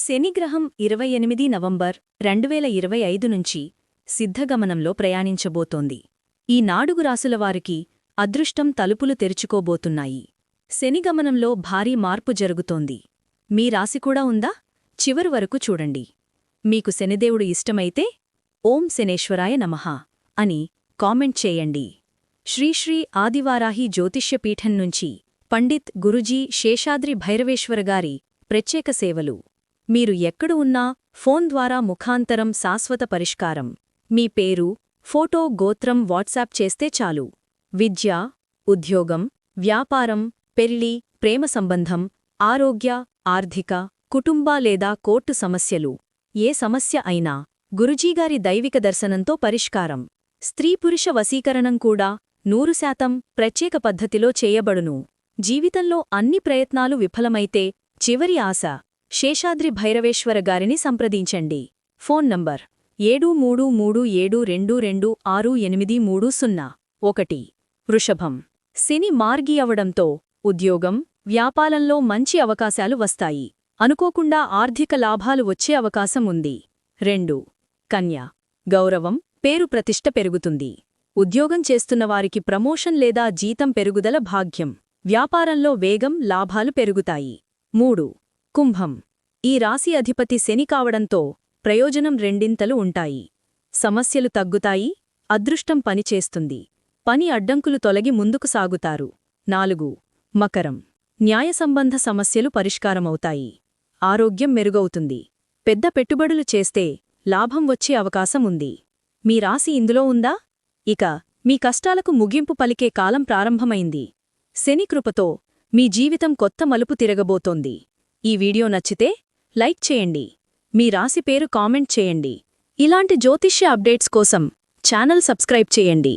శనిగ్రహం ఇరవై ఎనిమిది నవంబర్ రెండువేల ఇరవై ఐదు నుంచి సిద్ధగమనంలో ప్రయాణించబోతోంది. ఈ నాడుగు రాసులవారికి అదృష్టం తలుపులు తెరుచుకోబోతున్నాయి. శనిగమనంలో భారీ మార్పు జరుగుతోంది. మీ రాశి కూడా ఉందా? చివరి వరకు చూడండి. మీకు శనిదేవుడు ఇష్టమైతే ఓం శనేశ్వరాయ నమః అని కామెంట్ చేయండి. శ్రీశ్రీ ఆదివారాహి జ్యోతిష్యపీఠం నుంచి పండిత్ గురుజీ శేషాద్రి భైరవేశ్వరగారి ప్రత్యేక సేవలు. మీరు ఎక్కడు ఉన్నా ఫోన్ ద్వారా ముఖాంతరం శాశ్వత పరిష్కారం. మీ పేరు ఫోటో గోత్రం వాట్సాప్ చేస్తే చాలు. విద్య ఉద్యోగం వ్యాపారం పెళ్ళి ప్రేమ సంబంధం ఆరోగ్య ఆర్థిక కుటుంబ లేదా కోర్టు సమస్యలు. ఏ సమస్య అయినా గురుజీగారి దైవిక దర్శనంతో పరిష్కారం. స్త్రీ పురుష వశీకరణం కూడా నూరు శాతం ప్రత్యేక పద్ధతిలో చేయబడును. జీవితంలో అన్ని ప్రయత్నాలు విఫలమైతే చివరి ఆశ. శేషాద్రి భైరవేశ్వర గారిని సంప్రదించండి. ఫోన్ నంబర్ ఏడు మూడు మూడు ఏడు రెండు రెండు ఆరు ఎనిమిది మూడు సున్నా ఒకటి. వృషభం. శని మార్గి అవడంతో ఉద్యోగం వ్యాపారంలో మంచి అవకాశాలు వస్తాయి. అనుకోకుండా ఆర్థిక లాభాలు వచ్చే అవకాశం ఉంది. రెండు. కన్య. గౌరవం పేరు ప్రతిష్ట పెరుగుతుంది. ఉద్యోగం చేస్తున్నవారికి ప్రమోషన్ లేదా జీతం పెరుగుదల భాగ్యం. వ్యాపారంలో వేగం లాభాలు పెరుగుతాయి. మూడు. కుంభం. ఈ రాశి అధిపతి శని కావడంతో ప్రయోజనం రెండింతలు ఉంటాయి. సమస్యలు తగ్గుతాయి అదృష్టం పనిచేస్తుంది. పని అడ్డంకులు తొలగి ముందుకు సాగుతారు. నాలుగు. మకరం. న్యాయ సంబంధ సమస్యలు పరిష్కారమవుతాయి. ఆరోగ్యం మెరుగవుతుంది. పెద్ద పెట్టుబడులు చేస్తే లాభం వచ్చే అవకాశం ఉంది. మీ రాశి ఇందులో ఉందా? ఇక మీ కష్టాలకు ముగింపు పలికే కాలం ప్రారంభమైంది. శని కృపతో మీ జీవితం కొత్త మలుపు తిరగబోతోంది. ఈ వీడియో నచ్చితే లైక్ చేయండి. మీ రాశి పేరు కామెంట్ చేయండి. ఇలాంటి జ్యోతిష్య అప్డేట్స్ కోసం ఛానల్ సబ్స్క్రైబ్ చేయండి.